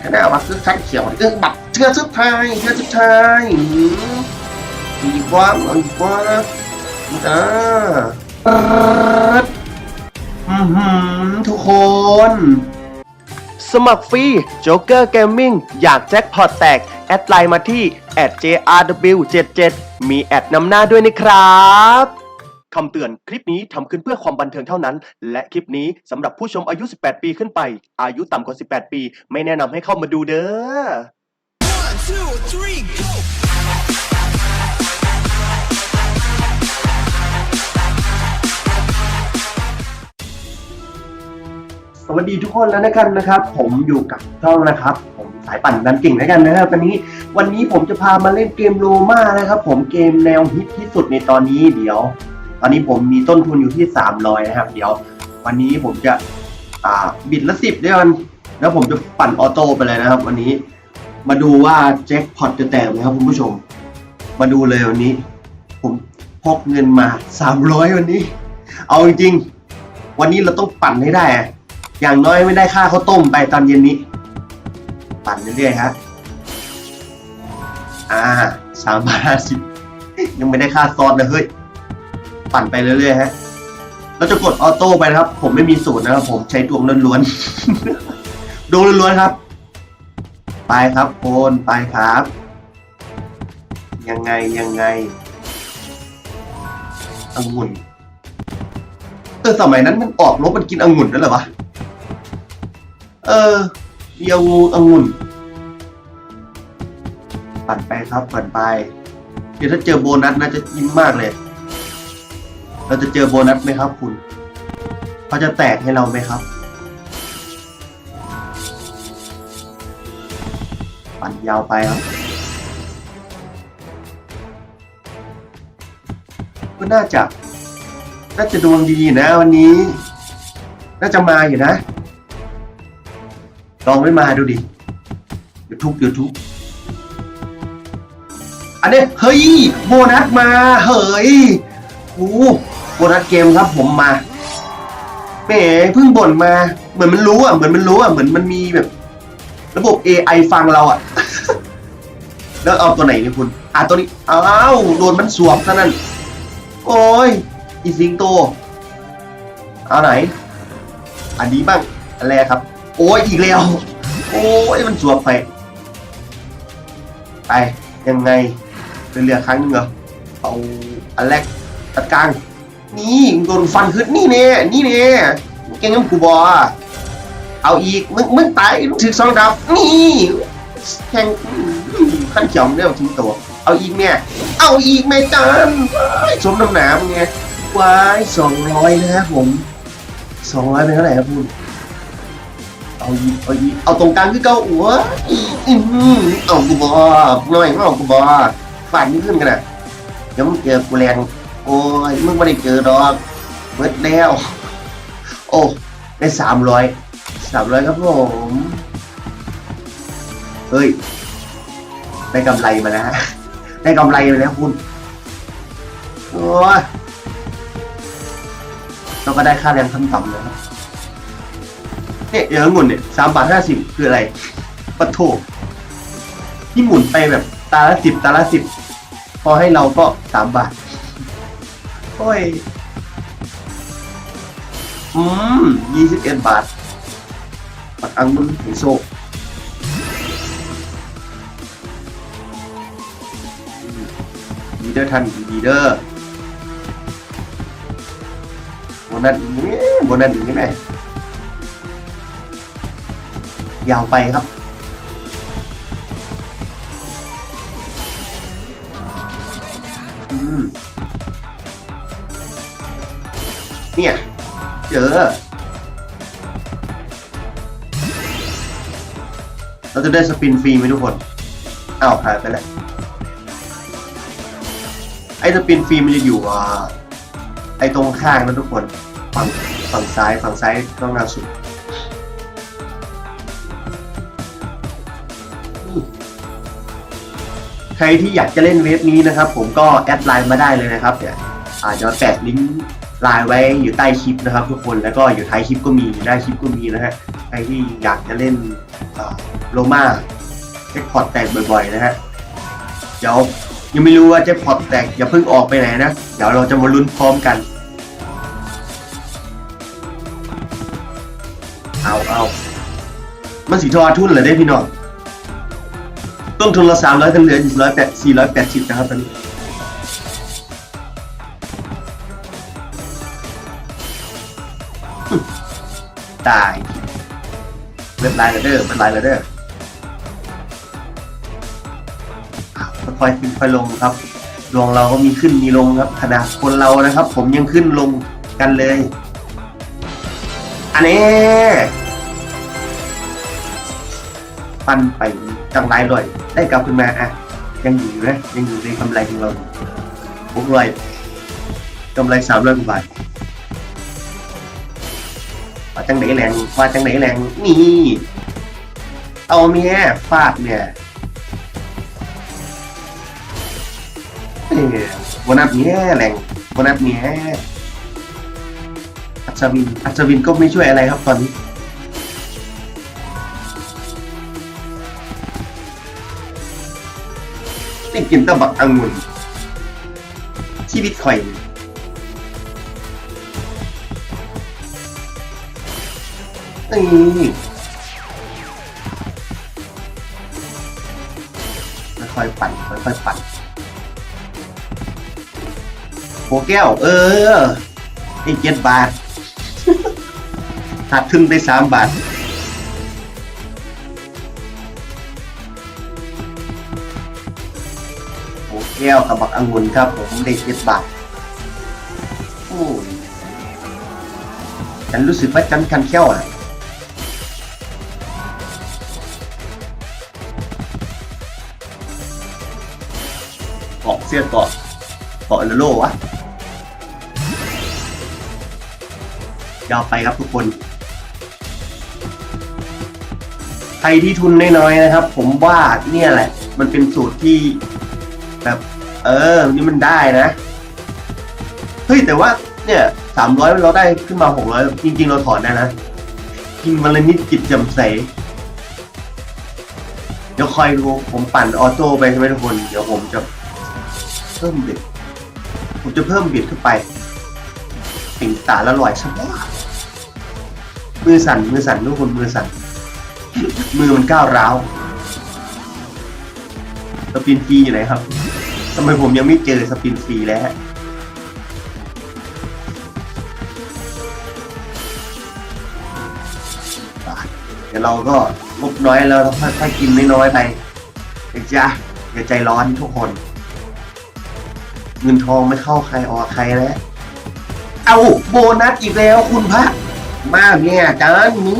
แค่หน้าว่าคือคันเขียวเรื่องบัตรเชื่อสุดท้ายเชื่อสุดท้ายอืมอีกว่าอีกว่าอ่าทุกคน สมัครฟรีโจ๊กเกอร์เกมมิ่งอยากแจ็คพอตแตก แอดไลน์มาที่ @jrw77 มีแอดนำหน้าด้วยนะครับ คำเตือนคลิปนี้ทำขึ้นเพื่อความบันเทิงเท่านั้น และคลิปนี้สำหรับผู้ชมอายุ 18 ปีขึ้นไป อายุต่ำกว่า 18 ปี ไม่แนะนำให้เข้ามาดูเด้อ One, two, three, go! สวัสดีทุกคนแล้วนะครับนะครับ ผมอยู่กับช่องนะครับ ผมสายปั่นดันเก่งแล้วกันนะครับวันนี้วันนี้ผมจะพามาเล่นเกมโลมานะครับ ผมเกมแนวฮิตที่สุดในตอนนี้เดี๋ยว ตอนนี้ผมมีต้นทุนอยู่ที่ 300 นะครับ เดี๋ยว วันนี้ผมจะอ่าบิดละสิบด้วยกันแล้วผมจะปั่นออโต้ไปเลยนะครับ วันนี้มาดูว่าแจ็คพอตจะแตกไหมครับคุณผู้ชม มาดูเลยวันนี้ ผมพกเงินมา 300 วันนี้ เอาจริงๆวันนี้เราต้องปั่นให้ได้ อย่างน้อยไม่ได้ค่าข้าวต้มไปตอนเย็นนี้ ปั่นเรื่อยๆฮะอ่าสามบาทห้าสิบยังไม่ได้ค่าซอสเลยเฮ้ย ปั่นไปเรื่อยๆฮะเราจะกดออโต้ไปนะครับ ผมไม่มีสูตรนะครับ ผมใช้ดวงล้วนๆ ดวงล้วนๆครับ ไปครับโอนไปครับ ยังไงยังไงองุ่นเออสมัยนั้นมันออกรบมันกินองุ่นด้วยเหรอวะเออมีเอางูองุ่น ปั่นไปครับปั่นไป เดี๋ยวถ้าเจอโบนัสน่าจะยิ้มมากเลย เราจะเจอโบนัสไหมครับคุณเขาจะแตกให้เราไหมครับ ปั่นยาวไปครับก็น่าจะ น่าจะดวงดีนะวันนี้ น่าจะมาอยู่นะ ลองไม่มาดูดิเดี๋ยวทุบเดี๋ยวทุบอันนี้เฮ้ย โบนัสมา เฮ้ยโอ้ โบนัสเกมครับผมมาแหมเพิ่งบ่นมา เหมือนมันรู้อะเหมือนมันรู้อะเหมือนมันมีแบบ ระบบ AI ฟังเราอะ แล้วเอาตัวไหนเนี่ยคุณ อะตัวนี้อ้าวโดนมันสวมซะนั่น โอ้ยอีสิงโต เอาไหน อันนี้บ้างอันแรกครับ โอ้ยอีกแล้ว โอ้ยมันสวมไปไปยังไงเป็นเรือครั้งหนึงเหรอเอาอันแรกตัดกลาง นี่โดนฟันขึ้นนี่เนี่ยนี่เนี่ยแกงั้นกูบอเอาอีกมึงมึงตายถึงสองดับนี่แข่งขั้นเขียวเนี่ยทิ้งตัวเอาอีกเนี่ยเอาอีกแม่จันว้ายสมน้ำหนามึงไงว้ายสองร้อยนะครับผมสองร้อยเป็นเท่าไหร่ครับคุณเอาอีกเอาอีกเอาตรงกลางคือเก้าหัวอีอืมเอากูบอหน่อยไม่เอากูบอฝ่ายนี้ขึ้นกันนะเดี๋ยวมึงเจอกูแรง โอ้ยมึงไม่ได้เจอดอกเบิดแล้ว โอ้ได้สามร้อยสามร้อยครับผมเฮ้ย ได้กำไรมาแล้วได้กำไรมาแล้วคุณโอ้ยเราก็ได้ค่าแรงขั้นต่ำเลยครับเนี่ยเอย่างองุ่นเนี่ยสามบาทห้าสิบคืออะไรปะโถที่หมุนไปแบบตาละสิบตาละสิบพอให้เราก็สามบาท โอ้ย อืมยี่สิบเอ็ดบาท ปักอังุ่นหิโซดีเดอร์ทันดีเดอร์โบนัสอีกนี่โบนัสอีกนี่ไหมยาวไปครับอืม เนี่ย เจอ เราจะได้สปินฟรีไหมทุกคนอ้าวหายไปแล้วไอ้สปินฟรีมันจะอยู่อ่าไอ้ตรงข้างนะทุกคน ฝั่งฝั่งซ้ายฝั่งซ้ายต้องน้าสุดใครที่อยากจะเล่นเว็บนี้นะครับ ผมก็แอดไลน์มาได้เลยนะครับ เดี๋ยวอาจจะแปะลิงก์ ไลน์ไว้อยู่ใต้คลิปนะครับ ทุกคนแล้วก็อยู่ท้ายคลิปก็มีอยู่หน้าคลิปก็มีนะฮะใครที่อยากจะเล่นโลมาแจ็คพอตแตกบ่อยๆนะฮะเดี๋ยวยังไม่รู้ว่าแจ็คพอตแตกอย่าเพิ่งออกไปไหนนะเดี๋ยวเราจะมาลุ้นพร้อมกัน เอาเอามันสีทอทุนเหรอได้พี่น้องต้นทุนเราสามร้อยกันเหลืออยู่ร้อยแปดสี่ร้อยแปดสิบนะครับตอนนี้ ตายเว็บไลน์แล้วเด้อเว็บไลน์แล้วเดออ้าวค่อยๆขึ้นค่อยลงครับดวงเราก็มีขึ้นมีลงครับขนาดคนเรานะครับ ผมยังขึ้นลงกันเลย อันนี้ปั้นไปจังไรเลยได้กลับขึ้นมาอะยังอยู่นะยังอยู่ในกำไรของเราพวกไรกำไรสามร้อยกว่าบาท ว่าจังไหนแรงว่าจังไหนแรงนี่เอาเมียฟาดเนี่ยเอ้ยวันนับเมียแรงวันนับเมียอัศวินอัศวินก็ไม่ช่วยอะไรครับตอนนี้นี่กินตะบักองุ่นชีวิตข่อย นี่ค่อยๆปั่นค่อยๆปั่นโอแก้ว เออนี่เจ็ดบาทหักทึ่งได้สามบาทโอ้แก้วกับบักองุ่นครับ ผมได้เจ็ดบาทโอ้ยฉันรู้สึกว่าจันคันเขี้ยวอะ เกาะเสื้อเกาะเกาะเอลโลวะยาวไปครับทุกคน ใครที่ทุนน้อยๆนะครับ ผมว่าเนี่ยแหละ มันเป็นสูตรที่แบบ เออ นี่มันได้นะ เฮ้ยแต่ว่าเนี่ยสามร้อยเราได้ขึ้นมาหกร้อยจริง ๆ เราถอนได้นะกินวันละนิดจิตจ่มใสเดี๋ยวคอยดูผมปั่นออโต้ไปใช่ไหมทุกคน เดี๋ยวผมจะ เพิ่มบิดผมจะเพิ่มบิดขึ้นไปปิงตาละลอยสักว่ามือสั่นมือสั่นทุกคนมือสั่นมือมันก้าวร้าวสปินฟรีอยู่ไหนครับทำไมผมยังไม่เจอสปินฟรีแล้วเดี๋ยวเราก็งบน้อยแล้วเราค่อยๆกินน้อยๆไปเด็กจ้าอย่าใจร้อนทุกคน เงินทองไม่เข้าใครออกใครแล้ว เอาโบนัสอีกแล้วคุณพระ มาเนี่ยจานมึง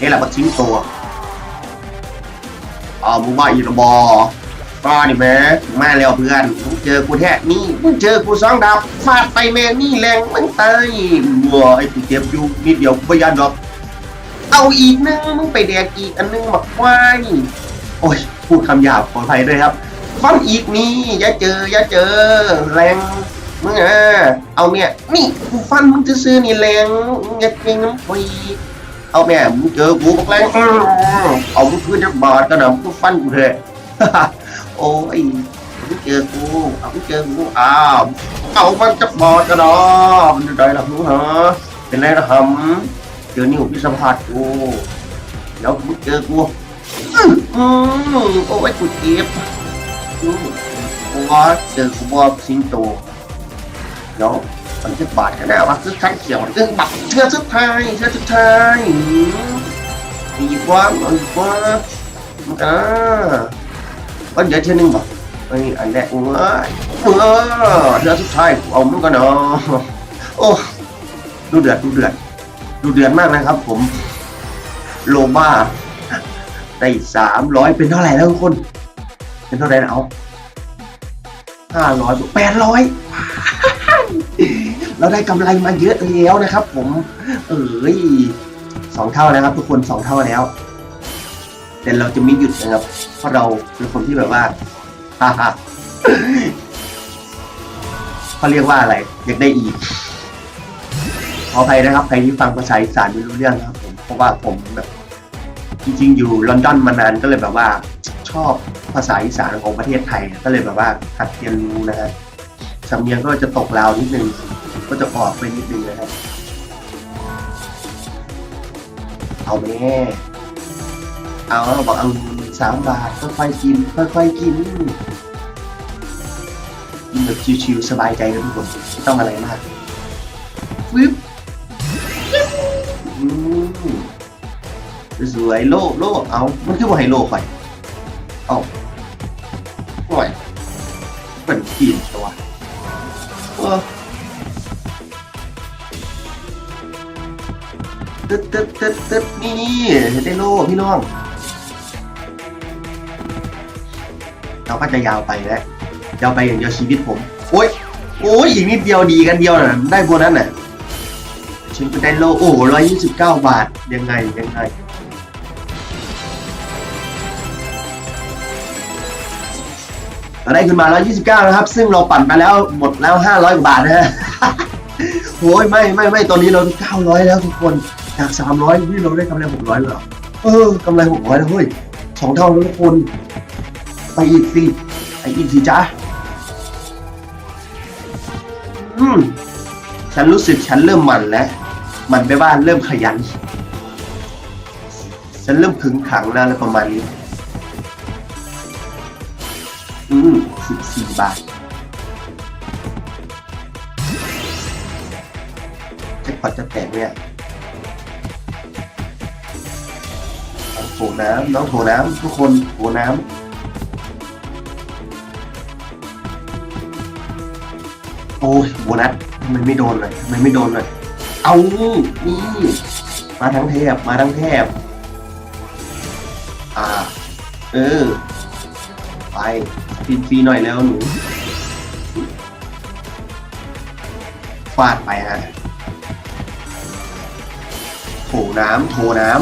นี่แหละบักชิ้นตัวอ๋อมึงว่าอีระบอก็นี่แม่มาแล้วเพื่อนมึงเจอกูแท้นี่มึงเจอกูสองดับฟาดไปแม่นี่แรงมึงตายบัวไอ้กูเจ็บอยู่นิดเดียวกูไม่ยันหรอกเอาอีกนึงมึงไปแดกอีกอันนึงบักควายโอ้ยพูดคำหยาบขออภัยด้วยครับ ฟังอีกนี่อย่าเจออย่าเจอ แรงมึงอะเอาเนี่ยนี่กูฟันมึงจะซื้อนี่แรงมึงอย่าเก่งน้ำฟรีเอาแม่มึงเจอกูบอกแรงเอามึงคืนจะบาดกันนะมึงฟันกูเถอะโอ้ยมึงเจอกูเอามึงเจอกูอ้าวเอามันจะบาดกันเนาะมันจะได้หรอมึงฮะเป็นไรนะฮัมเจอนิ้วพิสัมผัสกูเดี๋ยวมึงเจอกูอืมโอ้ยกูเจ็บ อืมกูว่าเจอกูว่าสิงโตเดี๋ยวมันจะบาดกันแน่ว่าคือขันเขียวคือบักเชื่อสุดท้ายเชื่อสุดท้ายมีกว่าดีกว่ามันก็วันเดียวเท่านึงบอกไอ้อันแรกเอ้ยเออเชื่อสุดท้ายกูเอามันก็เนาะโอ้ดูเดือดดูเดือดดูเดือดมากนะครับผมโลมาได้สามร้อยเป็นเท่าไหร่แล้วทุกคน เป็นเท่าไหร่นะเอาห้าร้อยแปดร้อยเราได้กำไรมาเยอะแล้วนะครับ ผม เอ้ยสองเท่านะครับ ทุกคนสองเท่าแล้ว แต่เราจะไม่หยุดนะครับ เพราะเราเป็นคนที่แบบว่าฮ่าฮ่าเขาเรียกว่าอะไร อยากได้อีกขออภัยนะครับใครที่ฟังภาษาอีสานไม่รู้เรื่องครับ ผมเพราะว่าผมแบบจริงๆอยู่ลอนดอนมานานก็เลยแบบว่า ชอบภาษาอีสานของประเทศไทย ก็เลยแบบว่าหัดเรียนรู้นะฮะสำเนียงก็จะตกลาวนิดนึง ก็จะออกไปนิดนึงนะฮะเอาแม่เอาบอกเอาสามบาทค่อยๆกินค่อยๆกินกินแบบชิวๆสบายใจกันทุกคนไม่ต้องอะไรมากฟึบอืมสวยโลโลเอา มันคือว่าให้โลข่อย เอาหน่อยเป็นกินตัวเออตึ๊ดตึ๊ดตึ๊ดตึ๊ดนี่ได้โลพี่น้อง เราก็จะยาวไปแล้วยาวไปอย่างเดียวชีวิตผม โอ้ยโอ้ยอีกนิดเดียวดีกันเดียวน่ะ ได้โบนัสน่ะฉันก็ได้โลโอ้ร้อยยี่สิบเก้าบาท ยังไงยังไง เราได้ขึ้นมา 129 นะครับ ซึ่งเราปั่นไปแล้วหมดแล้ว 500กว่าบาทนะฮะโอ้ยไม่ไม่ไม่ตอนนี้เรา 900 แล้วทุกคน จาก 300นี่เราได้กำไร 600แล้วเหรอเออกำไร 600แล้วเฮ้ยสองเท่าแล้วทุกคน ไปอีกสิไปอีกสิจ้าอืมฉันรู้สึกฉันเริ่มหมันแล้วมันไปบ้านเริ่มขยัน ฉันเริ่มขึงขังแล้วอะไรประมาณนี้ อืมสิบสี่บาทแจ็คพอตจะแตกเนี่ยน้องโถน้ำน้องโถน้ำทุกคนโถน้ำโอ้ยโบนัสทำไมไม่โดนเลยทำไมไม่โดนเลย เอานี่มาทั้งแทบมาทั้งแทบอ่า เออ ไป ฟรีหน่อยแล้วหนูฟาดไปฮะโถน้ำโถน้ำ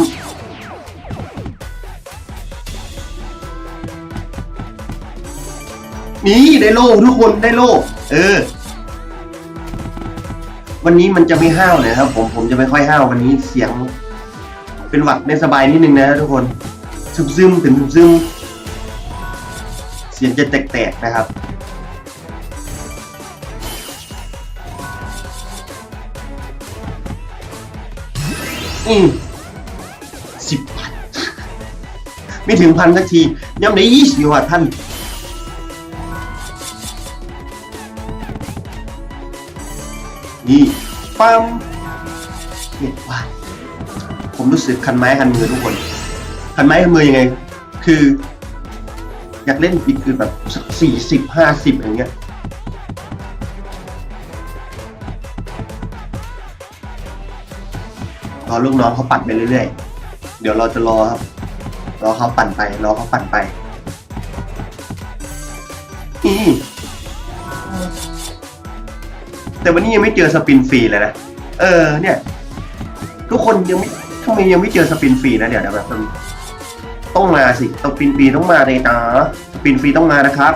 นี่ได้โล่ทุกคนได้โล่เออ วันนี้มันจะไม่ห้าวเลยครับ ผมผมจะไม่ค่อยห้าววันนี้เสียง เป็นหวัดไม่สบายนิดนึงนะทุกคนซึมซึมถึงซึมซึม เสียงจะแตกๆนะครับอืมสิบพันไม่ถึงพันสักทีย่ำได้ยี่สิบว่ะท่านนี่ปั๊มเห็นว่าผมรู้สึกคันไม้คันมือทุกคน คันไม้คันมือยังไง คือ อยากเล่นอีกคือแบบสักสี่สิบห้าสิบอย่างเงี้ยรอลูกน้องเขาปั่นไปเรื่อยๆ เดี๋ยวเราจะรอครับ รอเขาปั่นไป รอเขาปั่นไปแต่วันนี้ยังไม่เจอสปินฟรีเลยนะ เออ เนี่ย ทุกคนยังไม่ทำไมยังไม่เจอสปินฟรีนะเดี๋ยวเดี๋ยวแบบ ต้องมาสิสปินฟรีต้องมาเลยนะปินฟรีต้องมานะครับ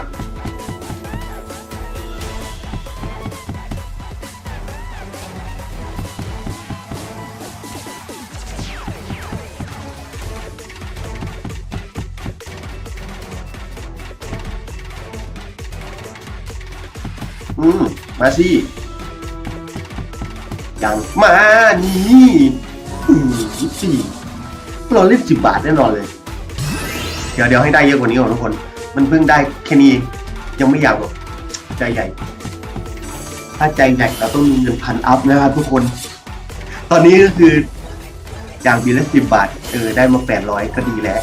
อืม มาสิยังมานี่อืมสี่เราเล่นสิบบาทแน่นอนเลย ดี๋ยวเดี๋ยวให้ได้เยอะกว่านี้ก่อนทุกคน มันเพิ่งได้แค่นี้ยังไม่อยากแบบใจใหญ่ ถ้าใจใหญ่เราต้องมีเงินพันอัพนะครับทุกคน ตอนนี้ก็คืออย่างปีละสิบบาท เออได้มาแปดร้อยก็ดีแล้ว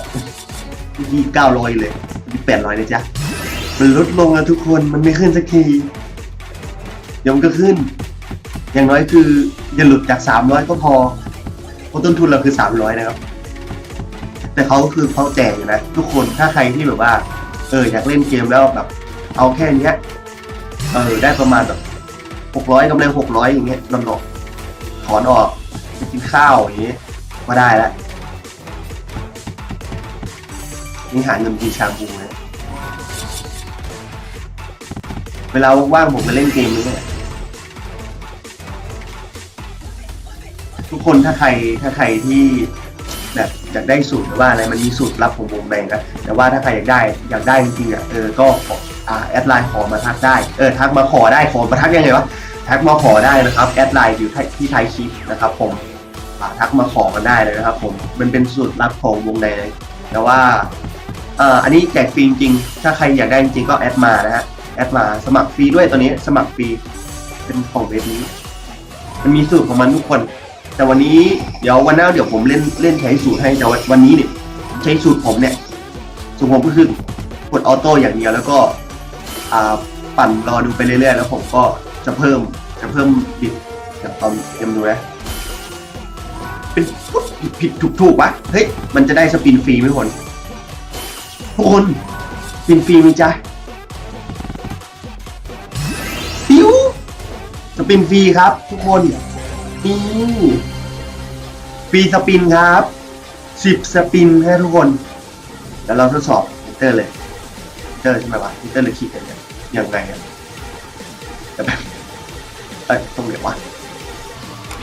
ที่เก้าร้อยเลยที่แปดร้อยเลยจ้ะมันลดลงแล้วทุกคนมันไม่ขึ้นสักทีเดี๋ยวมันก็ขึ้น อย่างน้อยคืออย่าหลุดจากสามร้อยก็พอเพราะต้นทุนเราคือสามร้อยนะครับ แต่เขาคือเขาแจกอยู่นะทุกคนถ้าใครที่แบบว่า เอออยากเล่นเกมแล้วแบบ เอาแค่เนี้ยเออได้ประมาณแบบหกร้อยกำไรหกร้อยอย่างเงี้ยนอนๆถอนออกไปกินข้าวอย่างเงี้ยก็ได้ล้วนี่หาเงินกินชาบูนะเวลาว่างๆผมไปเล่นเกมนี่ทุกคนถ้าใครถ้าใครที่ แบบอยากได้สูตรหรือว่าอะไรมันมีสูตรลับของวงในนะแต่ว่าถ้าใครอยากได้อยากได้จริงๆอะเออก็ขออแอดไลน์ขอมาทักได้เออทักมาขอได้ขอมาทักยังไงวะทักมาขอได้นะครับแอดไลน์อยู่ที่ไทยคลิปนะครับผมทักมาขอกันได้เลยนะครับผมมันเป็นสูตรลับของวงในเลยแต่ว่าเอ่ออันนี้แจกฟรีจริงถ้าใครอยากได้จริงๆก็แอดมานะฮะแอดมาสมัครฟรีด้วยตัวนี้สมัครฟรีเป็นของเว็บนี้ มันมีสูตรของมันทุกคน แต่วันนี้เดี๋ยววันหน้าเดี๋ยวผมเล่นเล่นใช้สูตรให้แต่วันนี้เนี่ยใช้สูตรผมเนี่ยสูตรผมก็คือกดออโต้อย่างเดียวแล้วก็อ่าปั่นรอดูไปเรื่อยๆ แล้วผมก็จะเพิ่มจะเพิ่มบิดอย่างตอนเตรียมดูนะเป็นผิดผิดถูกถูกๆวะเฮ้ยมันจะได้สปินฟรีไหมคนทุกคนสปินฟรีไหมจ๊ะปิ้วสปินฟรีครับทุกคน นี่ฟรีสปินครับสิบสปินให้ทุกคน แล้วเราทดสอบมิเตอร์เลยมิเตอร์ใช่ไหมวะมิเตอร์เลยคิดกันเนี่ยยังไงอะแต่แบบเอ้ยตรงไหนวะ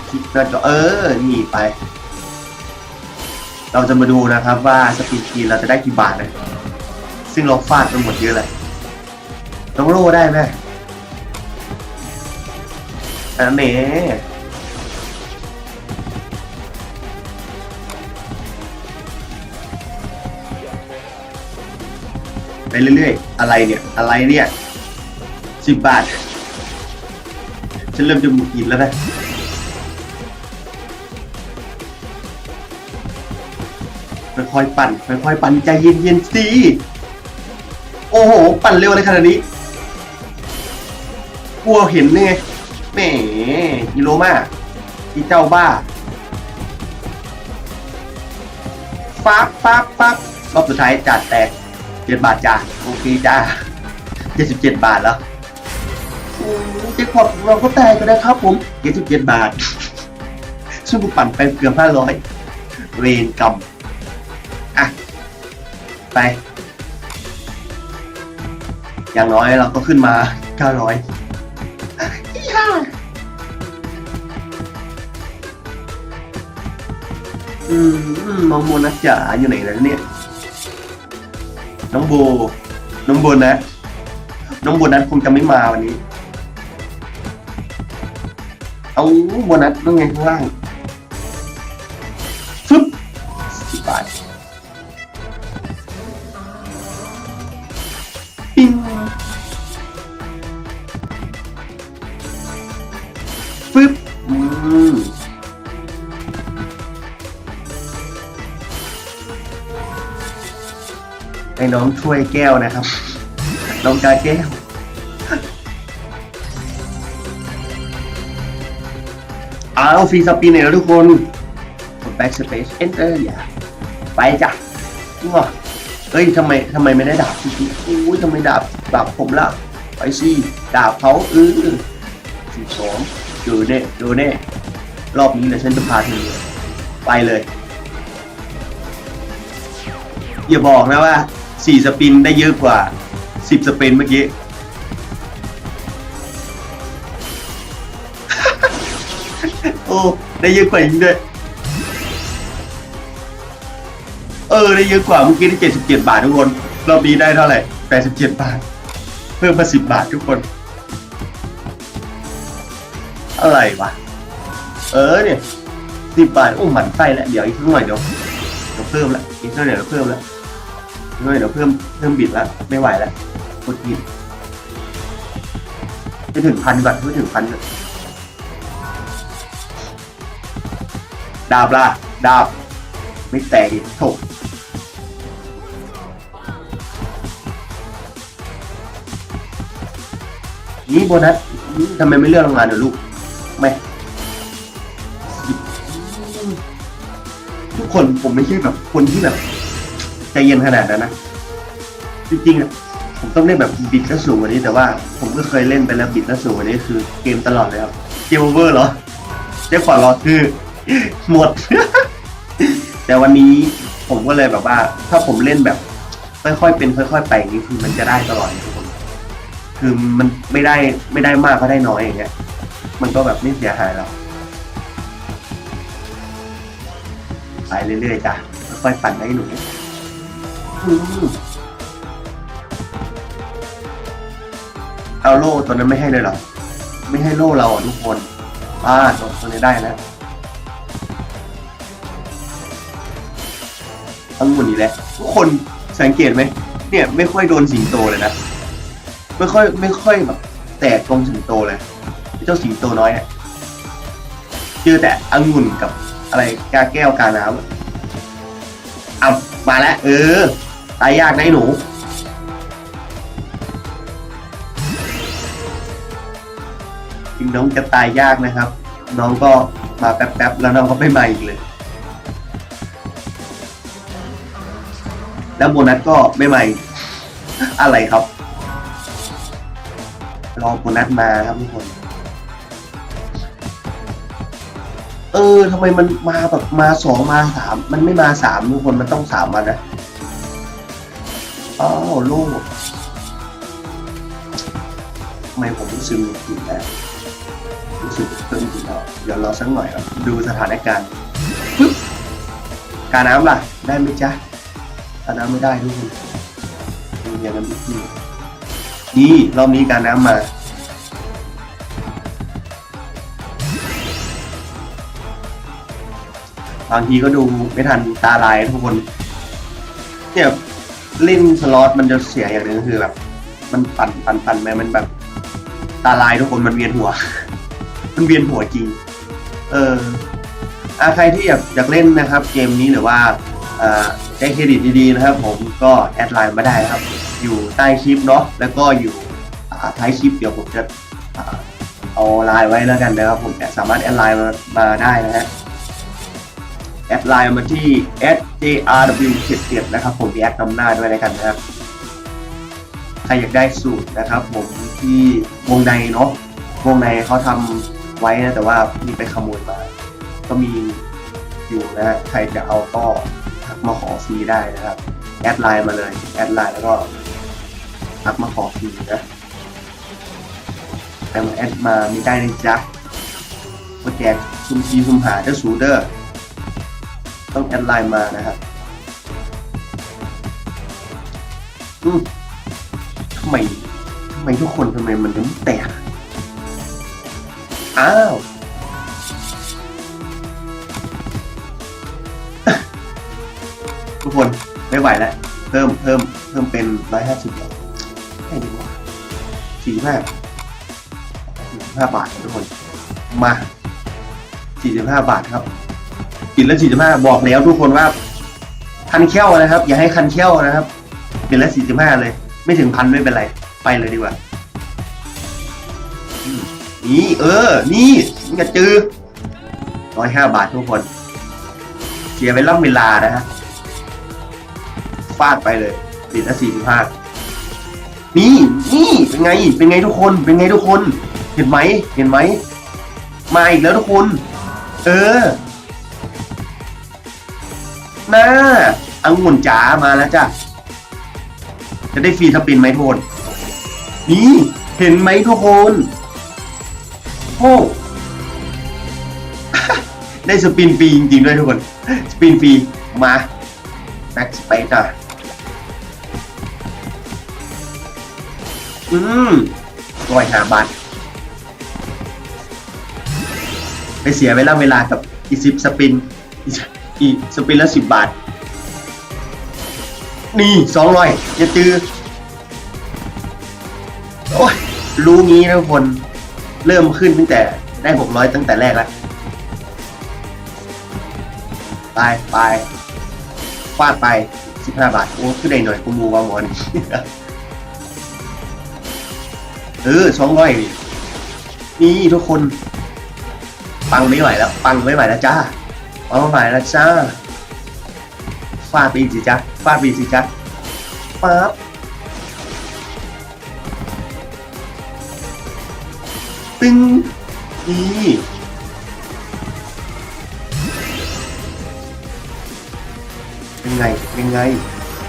คลิกหน้าจอเออนี่ไป เราจะมาดูนะครับว่าสปินฟรีเราจะได้กี่บาทนะซึ่งเราฟาดไปหมดเยอะเลยต้องโล่ได้ไหมอันนี้ ไปเรื่อยๆ อะไรเนี่ย อะไรเนี่ยสิบบาท ฉันเริ่มจะหงุดหงิดแล้วนะค่อยๆปั่นค่อยๆปั่นใจเย็นๆสิโอ้โห ปั่นเร็วเลยขนาดนี้กลัวเห็นไงแหมกิโลมาอีเจ้าบ้าฟับฟับฟับรอบสุดท้ายจัดแตก เจ็ดบาทจ้าโอเคจ้าเจ็ดสิบเจ็ดบาทแล้วโอ้เจ็คพอตของเราก็แตกไปนะครับผมเจ็ดสิบเจ็ดบาทซึ่งกูปั่นไปเกือบห้าร้อยเวรกรรมอะ ไป อย่างน้อยเราก็ขึ้นมาเก้าร้อยย่าอืมมองโมนัสจ๋าอยู่ไหนแล้วเนี่ย น้องโบ น้องโบนะ น้องโบนัสคงจะไม่มาวันนี้ เอาโบนัสต้องไงข้างล่าง ให้น้องช่วยแก้วนะครับ น้องกาแก้วอ้าวฟรีสปินเนี่ยนะทุกคนกด backspace enter อย่าไปจ้ะง้อเฮ้ยทำไมทำไมไม่ได้ดาบจริงๆอุ้ยทำไมดาบดาบผมล่ะไปสิดาบเขาเออสิบสองดูเน่ดูเน่รอบนี้เดี๋ยวฉันจะพาเธอไปเลย อย่าบอกนะว่า สี่สปินได้เยอะกว่าสิบสปินเมื่อกี้ โอ้ ได้เยอะกว่าอีกด้วย เออ ได้เยอะกว่าเมื่อกี้ได้เจ็ดสิบเจ็ดบาททุกคน รอบนี้ได้เท่าไหร่แปดสิบเจ็ดบาท เพิ่มมาสิบบาททุกคน อะไรวะ เออเนี่ยสิบบาทโอ้หมันไส้แล้วเดี๋ยวอีกสักหน่อยเดี๋ยวเดี๋ยวเพิ่มละอีกสักหน่อยเดี๋ยวเพิ่มละ ด้วยเดี๋ยวเพิ่มเพิ่มบิดแล้วไม่ไหวแล้วกดบิดไม่ถึงพันก่อนไม่ถึงพันก่อนดาบล่ะดาบไม่แตกอีกนี่โบนัสนี่ทำไมไม่เลื่อนลงมานเดี๋ยวลูกไม่ทุกคนผมไม่ใช่แบบคนที่แบบ ใจเย็นขนาดนั้นนะ จริงๆอะผมต้องเล่นแบบบิดแล้วสูงกว่านี้ แต่ว่าผมก็เคยเล่นไปแล้วบิดแล้วสูงกว่านี้คือเกมตลอดเลยครับเกมโอเวอร์เหรอเจ๊ขวารอคือ หมด แต่วันนี้ผมก็เลยแบบว่า ถ้าผมเล่นแบบ ค่อยๆเป็น ค่อยๆไปอย่างนี้คือมันจะได้ตลอดทุกคนคือมันไม่ได้ไม่ได้มากก็ได้น้อยอย่างเงี้ยมันก็แบบไม่เสียหายหรอกไปเรื่อยๆจ้ะค่อยๆปั่นให้หนู เอาโล่ตัวนั้นไม่ให้เลยเหรอ ไม่ให้โล่เราอะทุกคนอ่าตัวตัวนี้ได้แล้วทั้งหมดนี้แหละ ทุกคนสังเกตไหมเนี่ยไม่ค่อยโดนสิงโตเลยนะ ไม่ค่อยไม่ค่อยแบบแตกตรงสิงโตเลยเจ้าสิงโตน้อยเนี่ยเจอแต่องุ่นกับอะไรกาแก้วกาน้ำอะเอามาแล้วเออ ตายยากนะไอ้หนู ถึงน้องจะตายยากนะครับ น้องก็มาแป๊บๆแล้วน้องก็ไม่มาอีกเลย แล้วโบนัสก็ไม่มาอีกอะไรครับรอโบนัสมาครับทุกคน เออทำไมมันมาแบบมาสองมาสามมันไม่มาสามทุกคนมันต้องสามมานะ อ้าวโล่ทำไมผมรู้สึกหงุดหงิดแล้วรู้สึกเพิ่มขึ้นแล้วเดี๋ยวรอสักหน่อยครับดูสถานการณ์ปึ๊บการน้ำล่ะ ได้ไหมจ๊ะการน้ำไม่ได้ทุกคนดูอย่างนั้นพี่นี่รอบนี้การน้ำมาบางทีก็ดูไม่ทันตาลายทุกคนเนี่ย เล่นสล็อตมันจะเสียอย่างหนึ่งคือแบบ มันปั่นปั่นปั่นไปมันแบบ ตาลายทุกคนมันเวียนหัว มันเวียนหัวจริง เอออาใครที่อยากอยากเล่นนะครับ เกมนี้หรือว่าได้เครดิตดีๆนะครับ ผมก็แอดไลน์มาได้ครับ อยู่ใต้คลิปเนาะแล้วก็อยู่ท้ายคลิปเดี๋ยวผมจะเอาไลน์ไว้แล้วกันนะครับผมสามารถแอดไลน์มามาได้นะฮะ แอดไลน์มาที่ sjrw77 นะครับผมมีแอดนำหน้าด้วยแล้วกันนะครับ ใครอยากได้สูตรนะครับ ผมที่วงในเนาะวงในเขาทำไว้นะแต่ว่ามีไปขโมยมา ก็มีอยู่นะ ใครจะเอาก็ทักมาขอฟรีได้นะครับ แอดไลน์มาเลยแอดไลน์แล้วก็ทักมาขอฟรีนะแต่มาแอดมาไม่ได้เลยจ้ะมาแจกซุ่มซีซุ่มหาเจ้าสูเดอร์ ต้องแอดไลน์มานะครับอืมทำไมทำไมทุกคนทำไมมันถึงแตก อ้าว ทุกคนไม่ไหวแล้ว เพิ่มเพิ่มเพิ่มเป็นร้อยห้าสิบให้ดีกว่าสี่ห้าสี่ห้าบาททุกคน มาสี่สิบห้าบาทครับ กินละสี่สิบห้าบอกแล้วทุกคนว่า คันเขี้ยวนะครับ อย่าให้คันเขี้ยวนะครับกินละสี่สิบห้าเลย ไม่ถึงพันไม่เป็นไร ไปเลยดีกว่านี่เออ นี่อย่าจือร้อยห้าบาททุกคนเสียเวลาเวลานะฮะฟาดไปเลยกินละสี่สิบห้านี่นี่เป็นไง เป็นไงทุกคน เป็นไงทุกคน เห็นไหมเห็นไหมมาอีกแล้วทุกคน เออ น่าอังุ่นจ๋ามาแล้วจ้ะ จะได้ฟรีสปินไหมทุกคนนี่ เห็นไหมทุกคนโอ้ได้สปินฟรีจริงๆด้วยทุกคน สปินฟรีมาแม็กสไปจ้ะอืมร้อยหาบาทไปเสียเวลาเวลากับอีสิบสปิน อีกสปินละสิบบาท นี่สองร้อยจะจือโอ้ยรู้งี้นะคน เริ่มขึ้นตั้งแต่ได้หกร้อยตั้งแต่แรกแล้วไปไปฟาดไปสิบห้าบาท โอ้ขึ้นได้หน่อยกูมูวางหมอนเออสองร้อยนี่ทุกคน ปังไม่ไหวแล้ว ปังไม่ไหวแล้วจ้า ปังไม่ล้วจ้าฟาดไปอีสิจ้าฟาดไปอีสิจ้าปั๊บตึงนี่เป็นไง เป็นไง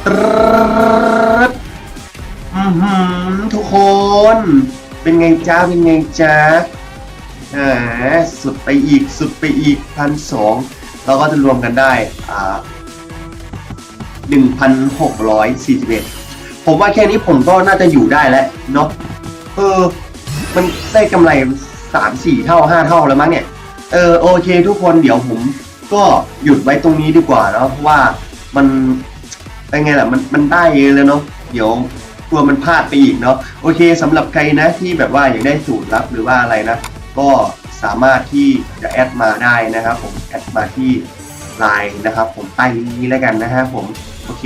ตรึดอือหือทุกคน เป็นไงจ้า เป็นไงจ้าอ่าสุดไปอีก สุดไปอีกพันสอง เราก็จะรวมกันได้อ่าหนึ่งพันหกร้อยสี่สิบเอ็ดผมว่าแค่นี้ผมก็น่าจะอยู่ได้แล้วเนาะเออ มันได้กำไรสามสี่เท่าห้าเท่าแล้วมั้งเนี่ย เออโอเคทุกคนเดี๋ยวผมก็หยุดไว้ตรงนี้ดีกว่าเนาะเพราะว่ามันเป็นไงล่ะมันมันได้เยอะแล้วเนาะเดี๋ยวกลัวมันพลาดไปอีกเนาะโอเคสำหรับใครนะที่แบบว่าอยากได้สูตรลับหรือว่าอะไรนะ ก็ สามารถที่จะแอดมาได้นะครับ ผมแอดมาที่ไลน์นะครับ ผมใต้ลิงก์นี้แล้วกันนะฮะผมโอเค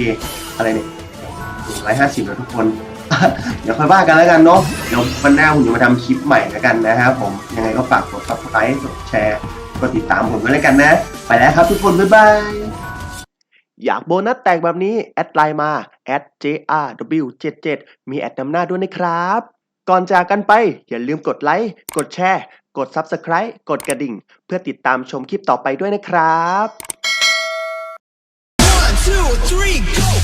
อะไรเนี่ยร้อยห้าสิบแล้วทุกคน เดี๋ยวค่อยว่ากันแล้วกันเนาะเดี๋ยววันหน้าผมจะมาทำคลิปใหม่แล้วกันนะครับผมยังไงก็ฝากกด subscribe กดแชร์กดติดตามผมกันแล้วกันนะ ไปแล้วครับทุกคน บ๊ายบาย อยากโบนัสแตกแบบนี้ แอดไลน์มา @jrw77 มีแอดนำหน้าด้วยนะครับ ก่อนจากกันไป อย่าลืมกดไลค์ กดแชร์ กด Subscribe กดกระดิ่ง เพื่อติดตามชมคลิปต่อไปด้วยนะครับ One, two, three, go!